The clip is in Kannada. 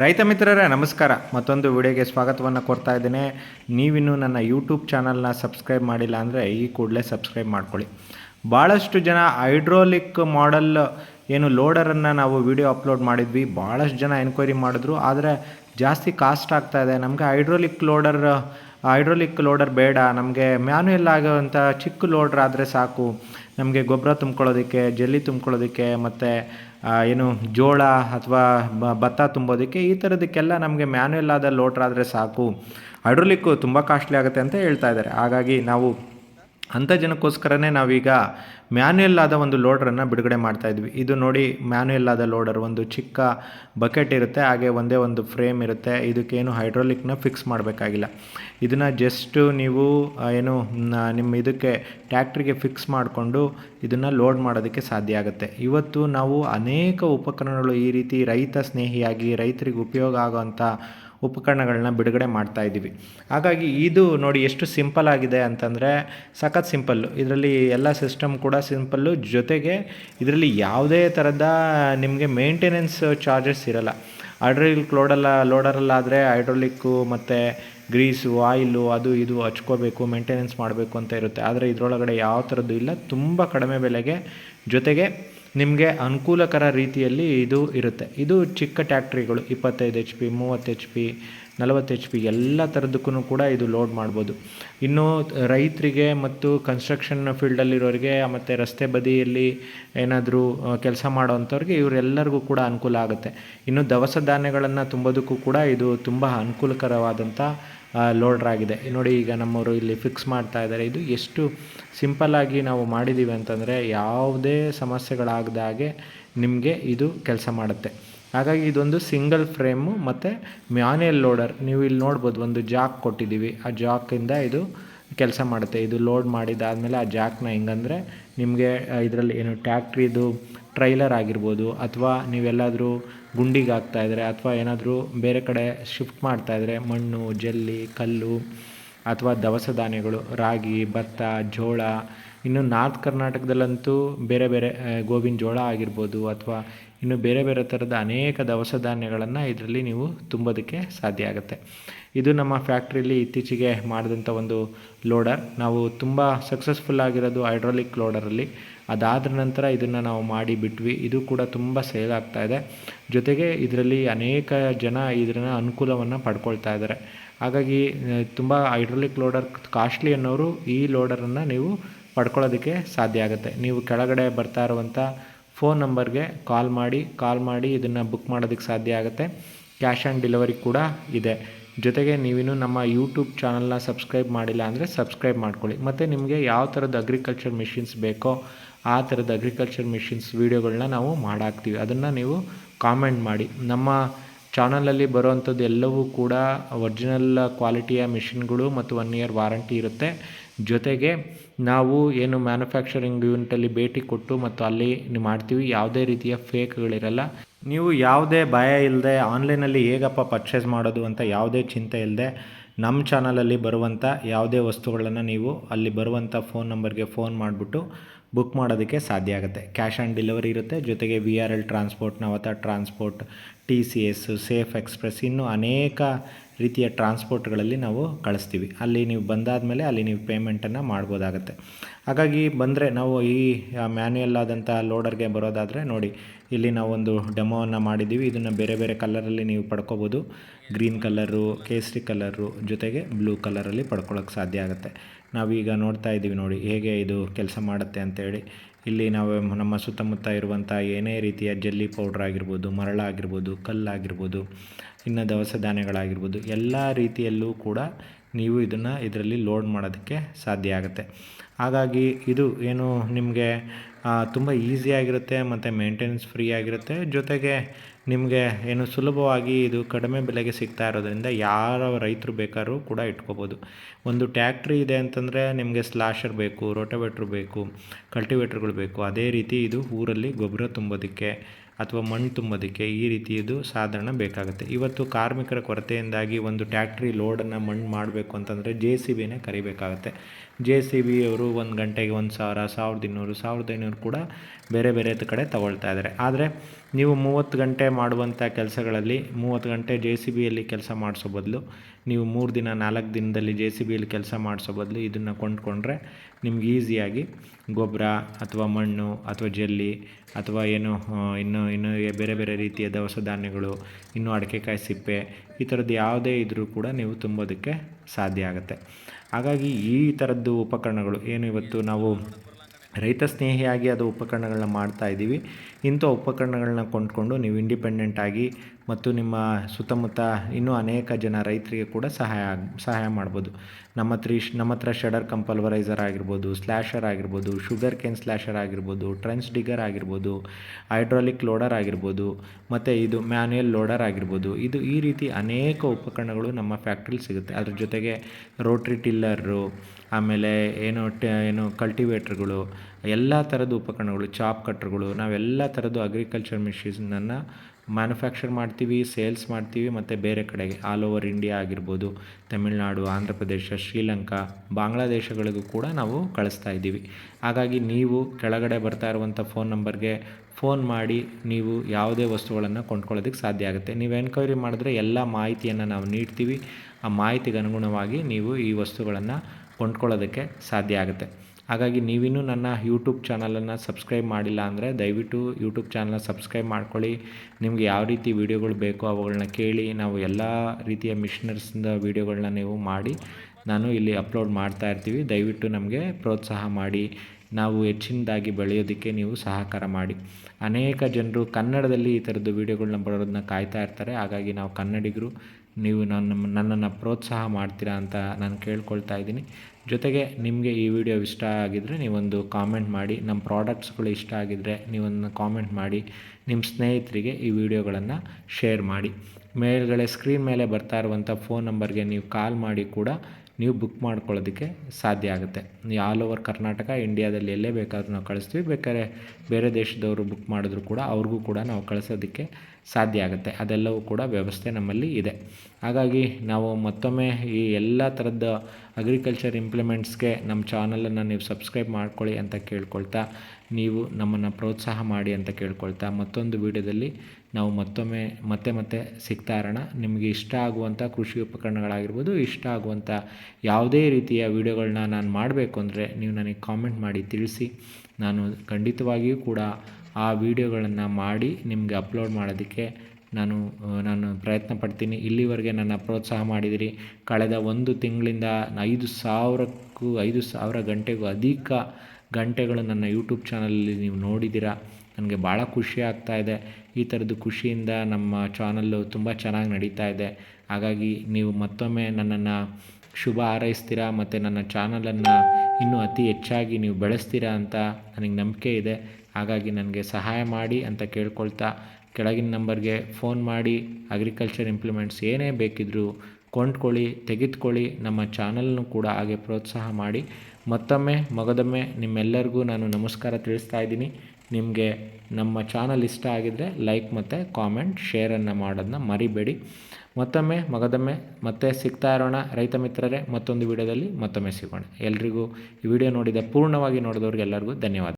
ರೈತ ಮಿತ್ರರೇ, ನಮಸ್ಕಾರ. ಮತ್ತೊಂದು ವಿಡಿಯೋಗೆ ಸ್ವಾಗತವನ್ನು ಕೊಡ್ತಾ ಇದ್ದೇನೆ. ನೀವಿನ್ನೂ ನನ್ನ ಯೂಟ್ಯೂಬ್ ಚಾನಲ್ನ ಸಬ್ಸ್ಕ್ರೈಬ್ ಮಾಡಿಲ್ಲ ಅಂದರೆ ಈ ಕೂಡಲೇ ಸಬ್ಸ್ಕ್ರೈಬ್ ಮಾಡ್ಕೊಳ್ಳಿ. ಭಾಳಷ್ಟು ಜನ ಹೈಡ್ರೋಲಿಕ್ ಮಾಡೆಲ್ ಏನು ಲೋಡರನ್ನು ನಾವು ವಿಡಿಯೋ ಅಪ್ಲೋಡ್ ಮಾಡಿದ್ವಿ. ಭಾಳಷ್ಟು ಜನ ಎನ್ಕ್ವೈರಿ ಮಾಡಿದ್ರು. ಆದರೆ ಜಾಸ್ತಿ ಕಾಸ್ಟ್ ಆಗ್ತಾ ಇದೆ. ನಮಗೆ ಹೈಡ್ರೋಲಿಕ್ ಲೋಡರ್ ಹೈಡ್ರೋಲಿಕ್ ಲೋಡರ್ ಬೇಡ. ನಮಗೆ ಮ್ಯಾನ್ಯಲ್ ಆಗೋವಂಥ ಚಿಕ್ಕ ಲೋಡರ್ ಆದರೆ ಸಾಕು. ನಮಗೆ ಗೊಬ್ಬರ ತುಂಬ್ಕೊಳ್ಳೋದಕ್ಕೆ, ಜಲ್ಲಿ ತುಂಬ್ಕೊಳ್ಳೋದಕ್ಕೆ ಮತ್ತು ಏನು ಜೋಳ ಅಥವಾ ಭತ್ತ ತುಂಬೋದಕ್ಕೆ ಈ ಥರದಕ್ಕೆಲ್ಲ ನಮಗೆ ಮ್ಯಾನ್ಯಲ್ ಆದ ಲೋಟ್ರ್ ಆದರೆ ಸಾಕು. ಹೈಡ್ರೋಲಿಕ್ಕು ತುಂಬ ಕಾಸ್ಟ್ಲಿ ಆಗುತ್ತೆ ಅಂತ ಹೇಳ್ತಾ ಇದ್ದಾರೆ. ಹಾಗಾಗಿ ನಾವು ಅಂಥ ಜನಕ್ಕೋಸ್ಕರನೇ ನಾವೀಗ ಮ್ಯಾನ್ಯಲ್ ಆದ ಒಂದು ಲೋಡರನ್ನು ಬಿಡುಗಡೆ ಮಾಡ್ತಾ ಇದ್ವಿ. ಇದು ನೋಡಿ ಮ್ಯಾನ್ಯಲ್ ಆದ ಲೋಡರ್ ಒಂದು ಚಿಕ್ಕ ಬಕೆಟ್ ಇರುತ್ತೆ, ಹಾಗೆ ಒಂದೇ ಒಂದು ಫ್ರೇಮ್ ಇರುತ್ತೆ. ಇದಕ್ಕೇನು ಹೈಡ್ರೋಲಿಕ್ನ ಫಿಕ್ಸ್ ಮಾಡಬೇಕಾಗಿಲ್ಲ. ಇದನ್ನು ಜಸ್ಟು ನೀವು ಏನು ನಿಮ್ಮ ಇದಕ್ಕೆ ಟ್ಯಾಕ್ಟ್ರಿಗೆ ಫಿಕ್ಸ್ ಮಾಡಿಕೊಂಡು ಇದನ್ನು ಲೋಡ್ ಮಾಡೋದಕ್ಕೆ ಸಾಧ್ಯ ಆಗುತ್ತೆ. ಇವತ್ತು ನಾವು ಅನೇಕ ಉಪಕರಣಗಳು ಈ ರೀತಿ ರೈತ ಸ್ನೇಹಿಯಾಗಿ ರೈತರಿಗೆ ಉಪಯೋಗ ಆಗೋವಂಥ ಉಪಕರಣಗಳನ್ನ ಬಿಡುಗಡೆ ಮಾಡ್ತಾ ಇದ್ದೀವಿ. ಹಾಗಾಗಿ ಇದು ನೋಡಿ ಎಷ್ಟು ಸಿಂಪಲ್ ಆಗಿದೆ ಅಂತಂದರೆ ಸಖತ್ ಸಿಂಪಲ್ಲು ಇದರಲ್ಲಿ ಎಲ್ಲ ಸಿಸ್ಟಮ್ ಕೂಡ ಸಿಂಪಲ್ಲು. ಜೊತೆಗೆ ಇದರಲ್ಲಿ ಯಾವುದೇ ಥರದ ನಿಮಗೆ ಮೇಂಟೆನೆನ್ಸ್ ಚಾರ್ಜಸ್ ಇರಲ್ಲ. ಹೈಡ್ರೋಲಿಕ್ ಲೋಡಲ್ಲ, ಲೋಡರಲ್ಲಾದರೆ ಹೈಡ್ರೋಲಿಕ್ಕು ಮತ್ತು ಗ್ರೀಸು, ಆಯಿಲು, ಅದು ಇದು ಹಚ್ಕೋಬೇಕು, ಮೇಂಟೆನೆನ್ಸ್ ಮಾಡಬೇಕು ಅಂತ ಇರುತ್ತೆ. ಆದರೆ ಇದರೊಳಗಡೆ ಯಾವ ಥರದ್ದು ಇಲ್ಲ. ತುಂಬ ಕಡಿಮೆ ಬೆಲೆಗೆ ಜೊತೆಗೆ ನಿಮಗೆ ಅನುಕೂಲಕರ ರೀತಿಯಲ್ಲಿ ಇದು ಇರುತ್ತೆ. ಇದು ಚಿಕ್ಕ ಟ್ಯಾಕ್ಟ್ರಿಗಳು, ಇಪ್ಪತ್ತೈದು ಎಚ್ ಪಿ ಮೂವತ್ತು ಎಚ್ ಪಿ ನಲವತ್ತು ಎಚ್ ಪಿ ಎಲ್ಲ ಥರದಕ್ಕೂ ಕೂಡ ಇದು ಲೋಡ್ ಮಾಡ್ಬೋದು. ಇನ್ನು ರೈತರಿಗೆ ಮತ್ತು ಕನ್ಸ್ಟ್ರಕ್ಷನ್ ಫೀಲ್ಡಲ್ಲಿರೋರಿಗೆ ಮತ್ತು ರಸ್ತೆ ಬದಿಯಲ್ಲಿ ಏನಾದರೂ ಕೆಲಸ ಮಾಡೋವಂಥವ್ರಿಗೆ ಇವರೆಲ್ಲರಿಗೂ ಕೂಡ ಅನುಕೂಲ ಆಗುತ್ತೆ. ಇನ್ನು ದವಸ ಧಾನ್ಯಗಳನ್ನು ತುಂಬೋದಕ್ಕೂ ಕೂಡ ಇದು ತುಂಬ ಅನುಕೂಲಕರವಾದಂಥ ಲೋಡ್ರ್ ಆಗಿದೆ ನೋಡಿ, ಈಗ ನಮ್ಮವರು ಇಲ್ಲಿ ಫಿಕ್ಸ್ ಮಾಡ್ತಾ ಇದ್ದಾರೆ. ಇದು ಎಷ್ಟು ಸಿಂಪಲ್ಲಾಗಿ ನಾವು ಮಾಡಿದ್ದೀವಿ ಅಂತಂದರೆ ಯಾವುದೇ ಸಮಸ್ಯೆಗಳಾಗದ ಹಾಗೆ ನಿಮಗೆ ಇದು ಕೆಲಸ ಮಾಡುತ್ತೆ. ಹಾಗಾಗಿ ಇದೊಂದು ಸಿಂಗಲ್ ಫ್ರೇಮು ಮತ್ತು ಮ್ಯಾನ್ಯಲ್ ಲೋಡರ್ ನೀವು ಇಲ್ಲಿ ನೋಡ್ಬೋದು, ಒಂದು ಜಾಕ್ ಕೊಟ್ಟಿದ್ದೀವಿ. ಆ ಜಾಕಿಂದ ಇದು ಕೆಲಸ ಮಾಡುತ್ತೆ. ಇದು ಲೋಡ್ ಮಾಡಿದ್ದಾದಮೇಲೆ ಆ ಜಾಕ್ನ ಹೆಂಗಂದರೆ ನಿಮಗೆ ಇದರಲ್ಲಿ ಏನು ಟ್ಯಾಕ್ಟ್ರಿದು ಟ್ರೈಲರ್ ಆಗಿರ್ಬೋದು ಅಥವಾ ನೀವೆಲ್ಲಾದರೂ ಗುಂಡಿಗೆ ಹಾಕ್ತಾ ಇದ್ದರೆ ಅಥವಾ ಏನಾದರೂ ಬೇರೆ ಕಡೆ ಶಿಫ್ಟ್ ಮಾಡ್ತಾ ಇದ್ದರೆ ಮಣ್ಣು, ಜಲ್ಲಿ, ಕಲ್ಲು ಅಥವಾ ದವಸ ಧಾನ್ಯಗಳು, ರಾಗಿ, ಭತ್ತ, ಜೋಳ, ಇನ್ನು ನಾರ್ತ್ ಕರ್ನಾಟಕದಲ್ಲಂತೂ ಬೇರೆ ಬೇರೆ ಗೋವಿನ ಜೋಳ ಆಗಿರ್ಬೋದು ಅಥವಾ ಇನ್ನು ಬೇರೆ ಬೇರೆ ಥರದ ಅನೇಕ ದವಸ ಧಾನ್ಯಗಳನ್ನು ಇದರಲ್ಲಿ ನೀವು ತುಂಬೋದಕ್ಕೆ ಸಾಧ್ಯ ಆಗುತ್ತೆ. ಇದು ನಮ್ಮ ಫ್ಯಾಕ್ಟ್ರಿಯಲ್ಲಿ ಇತ್ತೀಚೆಗೆ ಮಾಡಿದಂಥ ಒಂದು ಲೋಡರ್. ನಾವು ತುಂಬ ಸಕ್ಸಸ್ಫುಲ್ ಆಗಿರೋದು ಹೈಡ್ರಾಲಿಕ್ ಲೋಡರಲ್ಲಿ. ಅದಾದ ನಂತರ ಇದನ್ನು ನಾವು ಮಾಡಿ ಬಿಟ್ವಿ. ಇದು ಕೂಡ ತುಂಬ ಸೇಲ್ ಆಗ್ತಾ ಇದೆ. ಜೊತೆಗೆ ಇದರಲ್ಲಿ ಅನೇಕ ಜನ ಇದರ ಅನುಕೂಲವನ್ನು ಪಡ್ಕೊಳ್ತಾ ಇದ್ದಾರೆ. ಹಾಗಾಗಿ ತುಂಬ ಹೈಡ್ರೋಲಿಕ್ ಲೋಡರ್ ಕಾಸ್ಟ್ಲಿ ಅನ್ನೋರು ಈ ಲೋಡರನ್ನು ನೀವು ಪಡ್ಕೊಳ್ಳೋದಕ್ಕೆ ಸಾಧ್ಯ ಆಗುತ್ತೆ. ನೀವು ಕೆಳಗಡೆ ಬರ್ತಾ ಇರುವಂಥ ಫೋನ್ ನಂಬರ್ಗೆ ಕಾಲ್ ಮಾಡಿ ಕಾಲ್ ಮಾಡಿ ಇದನ್ನು ಬುಕ್ ಮಾಡೋದಕ್ಕೆ ಸಾಧ್ಯ ಆಗುತ್ತೆ. ಕ್ಯಾಶ್ ಆನ್ ಡೆಲಿವರಿ ಕೂಡ ಇದೆ. ಜೊತೆಗೆ ನೀವಿನ್ನು ನಮ್ಮ ಯೂಟ್ಯೂಬ್ ಚಾನಲ್ನ ಸಬ್ಸ್ಕ್ರೈಬ್ ಮಾಡಿಲ್ಲ ಅಂದರೆ ಸಬ್ಸ್ಕ್ರೈಬ್ ಮಾಡ್ಕೊಳ್ಳಿ. ಮತ್ತು ನಿಮಗೆ ಯಾವ ಥರದ ಅಗ್ರಿಕಲ್ಚರ್ ಮಿಷಿನ್ಸ್ ಬೇಕೋ ಆ ಥರದ ಅಗ್ರಿಕಲ್ಚರ್ ಮಿಷಿನ್ಸ್ ವೀಡಿಯೋಗಳನ್ನ ನಾವು ಮಾಡಾಕ್ತೀವಿ. ಅದನ್ನು ನೀವು ಕಾಮೆಂಟ್ ಮಾಡಿ. ನಮ್ಮ ಚಾನಲಲ್ಲಿ ಬರುವಂಥದ್ದು ಎಲ್ಲವೂ ಕೂಡ ಒರಿಜಿನಲ್ ಕ್ವಾಲಿಟಿಯ ಮಿಷಿನ್ಗಳು ಮತ್ತು ಒನ್ ಇಯರ್ ವಾರಂಟಿ ಇರುತ್ತೆ. ಜೊತೆಗೆ ನಾವು ಏನು ಮ್ಯಾನುಫ್ಯಾಕ್ಚರಿಂಗ್ ಯೂನಿಟಲ್ಲಿ ಭೇಟಿ ಕೊಟ್ಟು ಮತ್ತು ಅಲ್ಲಿ ಮಾಡ್ತೀವಿ, ಯಾವುದೇ ರೀತಿಯ ಫೇಕ್ಗಳಿರಲ್ಲ ನೀವು ಯಾವುದೇ ಭಯ ಇಲ್ಲದೆ ಆನ್ಲೈನಲ್ಲಿ ಹೇಗಪ್ಪ ಪರ್ಚೇಸ್ ಮಾಡೋದು ಅಂತ ಯಾವುದೇ ಚಿಂತೆ ಇಲ್ಲದೆ ನಮ್ಮ ಚಾನಲಲ್ಲಿ ಬರುವಂಥ ಯಾವುದೇ ವಸ್ತುಗಳನ್ನು ನೀವು ಅಲ್ಲಿ ಬರುವಂಥ ಫೋನ್ ನಂಬರ್ಗೆ ಫೋನ್ ಮಾಡಿಬಿಟ್ಟು ಬುಕ್ ಮಾಡೋದಕ್ಕೆ ಸಾಧ್ಯ ಆಗುತ್ತೆ. ಕ್ಯಾಶ್ ಆನ್ ಡೆಲಿವರಿ ಇರುತ್ತೆ. ಜೊತೆಗೆ V R L transport Navata transport T C S safe express ಇನ್ನೂ ಅನೇಕ ರೀತಿಯ ಟ್ರಾನ್ಸ್ಪೋರ್ಟ್ಗಳಲ್ಲಿ ನಾವು ಕಳಿಸ್ತೀವಿ. ಅಲ್ಲಿ ನೀವು ಬಂದಾದ ಮೇಲೆ ಅಲ್ಲಿ ನೀವು ಪೇಮೆಂಟನ್ನು ಮಾಡ್ಬೋದಾಗುತ್ತೆ. ಹಾಗಾಗಿ ಬಂದರೆ ನಾವು ಈ ಮ್ಯಾನ್ಯಲ್ ಆದಂಥ ಲೋಡರ್ಗೆ ಬರೋದಾದರೆ ನೋಡಿ ಇಲ್ಲಿ ನಾವೊಂದು ಡೆಮೋವನ್ನು ಮಾಡಿದ್ದೀವಿ. ಇದನ್ನು ಬೇರೆ ಬೇರೆ ಕಲರಲ್ಲಿ ನೀವು ಪಡ್ಕೋಬೋದು. ಗ್ರೀನ್ ಕಲರು ಕೇಸರಿ ಕಲರು ಜೊತೆಗೆ ಬ್ಲೂ ಕಲರಲ್ಲಿ ಪಡ್ಕೊಳ್ಳೋಕ್ಕೆ ಸಾಧ್ಯ ಆಗುತ್ತೆ. ನಾವೀಗ ನೋಡ್ತಾ ಇದ್ದೀವಿ ನೋಡಿ ಹೇಗೆ ಇದು ಕೆಲಸ ಮಾಡುತ್ತೆ ಅಂತೇಳಿ. ಇಲ್ಲಿ ನಾವು ನಮ್ಮ ಸುತ್ತಮುತ್ತ ಇರುವಂಥ ಏನೇ ರೀತಿಯ ಜಲ್ಲಿ ಪೌಡ್ರ್ ಆಗಿರ್ಬೋದು ಮರಳಾಗಿರ್ಬೋದು ಕಲ್ಲಾಗಿರ್ಬೋದು ಇನ್ನು ದವಸ ಧಾನ್ಯಗಳಾಗಿರ್ಬೋದು, ಎಲ್ಲ ರೀತಿಯಲ್ಲೂ ಕೂಡ ನೀವು ಇದನ್ನು ಇದರಲ್ಲಿ ಲೋಡ್ ಮಾಡೋದಕ್ಕೆ ಸಾಧ್ಯ ಆಗುತ್ತೆ. ಹಾಗಾಗಿ ಇದು ಏನು ನಿಮಗೆ ತುಂಬ ಈಸಿಯಾಗಿರುತ್ತೆ ಮತ್ತು ಮೇಂಟೆನೆನ್ಸ್ ಫ್ರೀ ಆಗಿರುತ್ತೆ. ಜೊತೆಗೆ ನಿಮಗೆ ಏನು ಸುಲಭವಾಗಿ ಇದು ಕಡಿಮೆ ಬೆಲೆಗೆ ಸಿಗ್ತಾ ಇರೋದ್ರಿಂದ ಯಾರ ರೈತರು ಬೇಕಾದ್ರೂ ಕೂಡ ಇಟ್ಕೋಬೋದು. ಒಂದು ಟ್ಯಾಕ್ಟ್ರಿ ಇದೆ ಅಂತಂದರೆ ನಿಮಗೆ ಸ್ಲಾಶರ್ ಬೇಕು ರೋಟೋವೇಟ್ರ್ ಬೇಕು ಕಲ್ಟಿವೇಟ್ರ್ಗಳು ಬೇಕು. ಅದೇ ರೀತಿ ಇದು ಊರಲ್ಲಿ ಗೊಬ್ಬರ ತುಂಬೋದಕ್ಕೆ. ಅಥವಾ ಮಣ್ಣು ತುಂಬೋದಕ್ಕೆ ಈ ರೀತಿಯದು ಸಾಧನ ಬೇಕಾಗುತ್ತೆ. ಇವತ್ತು ಕಾರ್ಮಿಕರ ಕೊರತೆಯಿಂದಾಗಿ ಒಂದು ಟ್ಯಾಕ್ಟ್ರಿ ಲೋಡನ್ನು ಮಣ್ಣು ಮಾಡಬೇಕು ಅಂತಂದರೆ ಜೆ ಸಿ ಬಿನೇ ಕರಿಬೇಕಾಗುತ್ತೆ. ಜೆ ಸಿ ಬಿ ಅವರು ಒಂದು ಗಂಟೆಗೆ ಒಂದು ಸಾವಿರ, ಸಾವಿರದ ಇನ್ನೂರು, ಸಾವಿರದ ಐನೂರು ಕೂಡ ಬೇರೆ ಬೇರೆ ಕಡೆ ತಗೊಳ್ತಾ ಇದ್ದಾರೆ ಆದರೆ ನೀವು ಮೂವತ್ತು ಗಂಟೆ ಮಾಡುವಂಥ ಕೆಲಸಗಳಲ್ಲಿ ಮೂವತ್ತು ಗಂಟೆ ಜೆ ಸಿ ಬಿಯಲ್ಲಿ ಕೆಲಸ ಮಾಡಿಸೋ ಬದಲು, ನೀವು ಮೂರು ದಿನ ನಾಲ್ಕು ದಿನದಲ್ಲಿ ಜೆ ಸಿ ಬಿಯಲ್ಲಿ ಕೆಲಸ ಮಾಡಿಸೋ ಬದಲು ಇದನ್ನು ಕೊಂಡ್ಕೊಂಡ್ರೆ ನಿಮ್ಗೆ ಈಸಿಯಾಗಿ ಗೊಬ್ಬರ ಅಥವಾ ಮಣ್ಣು ಅಥವಾ ಜಲ್ಲಿ ಅಥವಾ ಏನು ಇನ್ನು ಇನ್ನು ಬೇರೆ ಬೇರೆ ರೀತಿಯ ದವಸ ಧಾನ್ಯಗಳು, ಇನ್ನು ಅಡಿಕೆಕಾಯಿ ಸಿಪ್ಪೆ ಈ ಥರದ್ದು ಯಾವುದೇ ಇದ್ದರೂ ಕೂಡ ನೀವು ತುಂಬೋದಕ್ಕೆ ಸಾಧ್ಯ ಆಗುತ್ತೆ. ಹಾಗಾಗಿ ಈ ಥರದ್ದು ಉಪಕರಣಗಳು ಏನು ಇವತ್ತು ನಾವು ರೈತ ಸ್ನೇಹಿಯಾಗಿ ಅದು ಉಪಕರಣಗಳನ್ನ ಮಾಡ್ತಾ ಇದ್ದೀವಿ. ಇಂಥ ಉಪಕರಣಗಳನ್ನ ಕೊಂಡ್ಕೊಂಡು ನೀವು ಇಂಡಿಪೆಂಡೆಂಟ್ ಆಗಿ ಮತ್ತು ನಿಮ್ಮ ಸುತ್ತಮುತ್ತ ಇನ್ನೂ ಅನೇಕ ಜನ ರೈತರಿಗೆ ಕೂಡ ಸಹಾಯ ಸಹಾಯ ಮಾಡ್ಬೋದು. ನಮ್ಮ ಹತ್ರ ನಮ್ಮ ಹತ್ರ ಶಡರ್ ಕಂಪಲ್ವರೈಸರ್ ಆಗಿರ್ಬೋದು ಸ್ಲ್ಯಾಶರ್ ಆಗಿರ್ಬೋದು ಶುಗರ್ ಕೇನ್ ಸ್ಲ್ಯಾಶರ್ ಆಗಿರ್ಬೋದು ಟ್ರೆನ್ಸ್ ಡಿಗರ್ ಆಗಿರ್ಬೋದು ಹೈಡ್ರಾಲಿಕ್ ಲೋಡರ್ ಆಗಿರ್ಬೋದು, ಮತ್ತು ಇದು ಮ್ಯಾನ್ಯಲ್ ಲೋಡರ್ ಆಗಿರ್ಬೋದು. ಇದು ಈ ರೀತಿ ಅನೇಕ ಉಪಕರಣಗಳು ನಮ್ಮ ಫ್ಯಾಕ್ಟ್ರಿಲಿ ಸಿಗುತ್ತೆ. ಅದ್ರ ಜೊತೆಗೆ ರೋಟ್ರಿ ಟಿಲ್ಲರು ಆಮೇಲೆ ಏನು ಏನು ಕಲ್ಟಿವೇಟ್ರ್ಗಳು ಎಲ್ಲ ಥರದ ಉಪಕರಣಗಳು, ಚಾಪ್ ಕಟ್ರ್ಗಳು ನಾವೆಲ್ಲ ಥರದ್ದು ಅಗ್ರಿಕಲ್ಚರ್ ಮಿಷಿನನ್ನು ಮ್ಯಾನುಫ್ಯಾಕ್ಚರ್ ಮಾಡ್ತೀವಿ ಸೇಲ್ಸ್ ಮಾಡ್ತೀವಿ, ಮತ್ತು ಬೇರೆ ಕಡೆಗೆ ಆಲ್ ಓವರ್ ಇಂಡಿಯಾ ಆಗಿರ್ಬೋದು, ತಮಿಳ್ನಾಡು, ಆಂಧ್ರ ಪ್ರದೇಶ, ಶ್ರೀಲಂಕಾ, ಬಾಂಗ್ಲಾದೇಶಗಳಿಗೂ ಕೂಡ ನಾವು ಕಳಿಸ್ತಾ ಇದ್ದೀವಿ. ಹಾಗಾಗಿ ನೀವು ಕೆಳಗಡೆ ಬರ್ತಾ ಇರುವಂಥ ಫೋನ್ ನಂಬರ್ಗೆ ಫೋನ್ ಮಾಡಿ, ನೀವು ಯಾವುದೇ ವಸ್ತುಗಳನ್ನು ಕೊಂಡ್ಕೊಳ್ಳೋದಕ್ಕೆ ಸಾಧ್ಯ ಆಗುತ್ತೆ. ನೀವು ಎನ್ಕ್ವೈರಿ ಮಾಡಿದ್ರೆ ಎಲ್ಲ ಮಾಹಿತಿಯನ್ನು ನಾವು ನೀಡ್ತೀವಿ. ಆ ಮಾಹಿತಿಗೆ ಅನುಗುಣವಾಗಿ ನೀವು ಈ ವಸ್ತುಗಳನ್ನು ಕೊಂಡ್ಕೊಳ್ಳೋದಕ್ಕೆ ಸಾಧ್ಯ ಆಗುತ್ತೆ. ಹಾಗಾಗಿ ನೀವಿನ್ನೂ ನನ್ನ ಯೂಟ್ಯೂಬ್ ಚಾನಲನ್ನು ಸಬ್ಸ್ಕ್ರೈಬ್ ಮಾಡಿಲ್ಲ ಅಂದರೆ ದಯವಿಟ್ಟು ಯೂಟ್ಯೂಬ್ ಚಾನಲ್ನ ಸಬ್ಸ್ಕ್ರೈಬ್ ಮಾಡ್ಕೊಳ್ಳಿ. ನಿಮಗೆ ಯಾವ ರೀತಿ ವೀಡಿಯೋಗಳು ಬೇಕೋ ಅವುಗಳನ್ನ ಕೇಳಿ ನಾವು ಎಲ್ಲ ರೀತಿಯ ಮಿಷನರ್ಸ್ನ ವೀಡಿಯೋಗಳನ್ನ ನೀವು ಮಾಡಿ ನಾನು ಇಲ್ಲಿ ಅಪ್ಲೋಡ್ ಮಾಡ್ತಾ ಇರ್ತೀವಿ. ದಯವಿಟ್ಟು ನಮಗೆ ಪ್ರೋತ್ಸಾಹ ಮಾಡಿ. ನಾವು ಹೆಚ್ಚಿನದಾಗಿ ಬೆಳೆಯೋದಕ್ಕೆ ನೀವು ಸಹಕಾರ ಮಾಡಿ. ಅನೇಕ ಜನರು ಕನ್ನಡದಲ್ಲಿ ಈ ಥರದ್ದು ವೀಡಿಯೋಗಳನ್ನ ಬರೋದನ್ನ ಕಾಯ್ತಾ ಇರ್ತಾರೆ. ಹಾಗಾಗಿ ನಾವು ಕನ್ನಡಿಗರು, ನೀವು ನನ್ನ, ನನ್ನನ್ನು ಪ್ರೋತ್ಸಾಹ ಮಾಡ್ತೀರಾ ಅಂತ ನಾನು ಕೇಳ್ಕೊಳ್ತಾ ಇದ್ದೀನಿ. ಜೊತೆಗೆ ನಿಮಗೆ ಈ ವಿಡಿಯೋ ಇಷ್ಟ ಆಗಿದ್ದರೆ ನೀವೊಂದು ಕಾಮೆಂಟ್ ಮಾಡಿ. ನಮ್ಮ ಪ್ರಾಡಕ್ಟ್ಸ್ಗಳು ಇಷ್ಟ ಆಗಿದ್ದರೆ ನೀವೊಂದು ಕಾಮೆಂಟ್ ಮಾಡಿ. ನಿಮ್ಮ ಸ್ನೇಹಿತರಿಗೆ ಈ ವಿಡಿಯೋಗಳನ್ನು ಶೇರ್ ಮಾಡಿ. ಮೇಲ್ಗಡೆ ಸ್ಕ್ರೀನ್ ಮೇಲೆ ಬರ್ತಾ ಇರುವಂಥ ಫೋನ್ ನಂಬರ್ಗೆ ನೀವು ಕಾಲ್ ಮಾಡಿ ಕೂಡ ನೀವು ಬುಕ್ ಮಾಡ್ಕೊಳ್ಳೋದಕ್ಕೆ ಸಾಧ್ಯ ಆಗುತ್ತೆ. ಆಲ್ ಓವರ್ ಕರ್ನಾಟಕ ಇಂಡಿಯಾದಲ್ಲಿ ಎಲ್ಲೇ ಬೇಕಾದ್ರೂ ನಾವು ಕಳಿಸ್ತೀವಿ. ಬೇಕಾದ್ರೆ ಬೇರೆ ದೇಶದವರು ಬುಕ್ ಮಾಡಿದ್ರು ಕೂಡ ಅವ್ರಿಗೂ ಕೂಡ ನಾವು ಕಳಿಸೋದಕ್ಕೆ ಸಾಧ್ಯ ಆಗುತ್ತೆ. ಅದೆಲ್ಲವೂ ಕೂಡ ವ್ಯವಸ್ಥೆ ನಮ್ಮಲ್ಲಿ ಇದೆ. ಹಾಗಾಗಿ ನಾವು ಮತ್ತೊಮ್ಮೆ ಈ ಎಲ್ಲ ಥರದ ಅಗ್ರಿಕಲ್ಚರ್ ಇಂಪ್ಲಿಮೆಂಟ್ಸ್ಗೆ ನಮ್ಮ ಚಾನಲನ್ನು ನೀವು ಸಬ್ಸ್ಕ್ರೈಬ್ ಮಾಡ್ಕೊಳ್ಳಿ ಅಂತ ಕೇಳ್ಕೊಳ್ತಾ, ನೀವು ನಮ್ಮನ್ನು ಪ್ರೋತ್ಸಾಹ ಮಾಡಿ ಅಂತ ಕೇಳ್ಕೊಳ್ತಾ, ಮತ್ತೊಂದು ವಿಡಿಯೋದಲ್ಲಿ ನಾವು ಮತ್ತೊಮ್ಮೆ, ಮತ್ತೆ ಮತ್ತೆ ಸಿಗ್ತಾ ಇರೋಣ. ನಿಮಗೆ ಇಷ್ಟ ಆಗುವಂಥ ಕೃಷಿ ಉಪಕರಣಗಳಾಗಿರ್ಬೋದು, ಇಷ್ಟ ಆಗುವಂಥ ಯಾವುದೇ ರೀತಿಯ ವಿಡಿಯೋಗಳನ್ನ ನಾನು ಮಾಡಬೇಕು ಅಂದರೆ ನೀವು ನನಗೆ ಕಾಮೆಂಟ್ ಮಾಡಿ ತಿಳಿಸಿ. ನಾನು ಖಂಡಿತವಾಗಿಯೂ ಕೂಡ ಆ ವಿಡಿಯೋಗಳನ್ನು ಮಾಡಿ ನಿಮಗೆ ಅಪ್ಲೋಡ್ ಮಾಡೋದಕ್ಕೆ ನಾನು ನಾನು ಪ್ರಯತ್ನ ಪಡ್ತೀನಿ. ಇಲ್ಲಿವರೆಗೆ ನನ್ನ ಪ್ರೋತ್ಸಾಹ ಮಾಡಿದಿರಿ. ಕಳೆದ ಒಂದು ತಿಂಗಳಿಂದ ಐದು ಸಾವಿರಕ್ಕೂ, ಐದು ಸಾವಿರ ಗಂಟೆಗೂ ಅಧಿಕ ಗಂಟೆಗಳು ನನ್ನ ಯೂಟ್ಯೂಬ್ ಚಾನಲಲ್ಲಿ ನೀವು ನೋಡಿದ್ದೀರಾ ನನಗೆ ಭಾಳ ಖುಷಿ ಆಗ್ತಾ ಇದೆ. ಈ ಥರದ್ದು ಖುಷಿಯಿಂದ ನಮ್ಮ ಚಾನಲ್ಲು ತುಂಬ ಚೆನ್ನಾಗಿ ನಡೀತಾ ಇದೆ. ಹಾಗಾಗಿ ನೀವು ಮತ್ತೊಮ್ಮೆ ನನ್ನನ್ನು ಶುಭ ಹಾರೈಸ್ತೀರಾ ಮತ್ತು ನನ್ನ ಚಾನಲನ್ನು ಇನ್ನೂ ಅತಿ ಹೆಚ್ಚಾಗಿ ನೀವು ಬೆಳೆಸ್ತೀರಾ ಅಂತ ನನಗೆ ನಂಬಿಕೆ ಇದೆ. ಹಾಗಾಗಿ ನನಗೆ ಸಹಾಯ ಮಾಡಿ ಅಂತ ಕೇಳ್ಕೊಳ್ತಾ ಕೆಳಗಿನ ನಂಬರ್ಗೆ ಫೋನ್ ಮಾಡಿ ಅಗ್ರಿಕಲ್ಚರ್ ಇಂಪ್ಲಿಮೆಂಟ್ಸ್ ಏನೇ ಬೇಕಿದ್ದರೂ ಕೊಂಡ್ಕೊಳ್ಳಿ, ತೆಗೆದುಕೊಳ್ಳಿ, ನಮ್ಮ ಚಾನಲ್ನು ಕೂಡ ಹಾಗೆ ಪ್ರೋತ್ಸಾಹ ಮಾಡಿ. ಮತ್ತೊಮ್ಮೆ, ಮಗದೊಮ್ಮೆ ನಿಮ್ಮೆಲ್ಲರಿಗೂ ನಾನು ನಮಸ್ಕಾರ ತಿಳಿಸ್ತಾ ಇದ್ದೀನಿ. ನಿಮಗೆ ನಮ್ಮ ಚಾನಲ್ ಇಷ್ಟ ಆಗಿದ್ದರೆ ಲೈಕ್ ಮತ್ತು ಕಾಮೆಂಟ್ ಶೇರನ್ನು ಮಾಡೋದನ್ನ ಮರಿಬೇಡಿ. ಮತ್ತೊಮ್ಮೆ, ಮಗದೊಮ್ಮೆ, ಮತ್ತೆ ಸಿಗ್ತಾ ಇರೋಣ ರೈತ ಮಿತ್ರರೇ, ಮತ್ತೊಂದು ವಿಡಿಯೋದಲ್ಲಿ ಮತ್ತೊಮ್ಮೆ ಸಿಗೋಣ. ಎಲ್ರಿಗೂ ಈ ವಿಡಿಯೋ ನೋಡಿದ ಪೂರ್ಣವಾಗಿ ನೋಡಿದವ್ರಿಗೆಲ್ಲರಿಗೂ ಧನ್ಯವಾದ.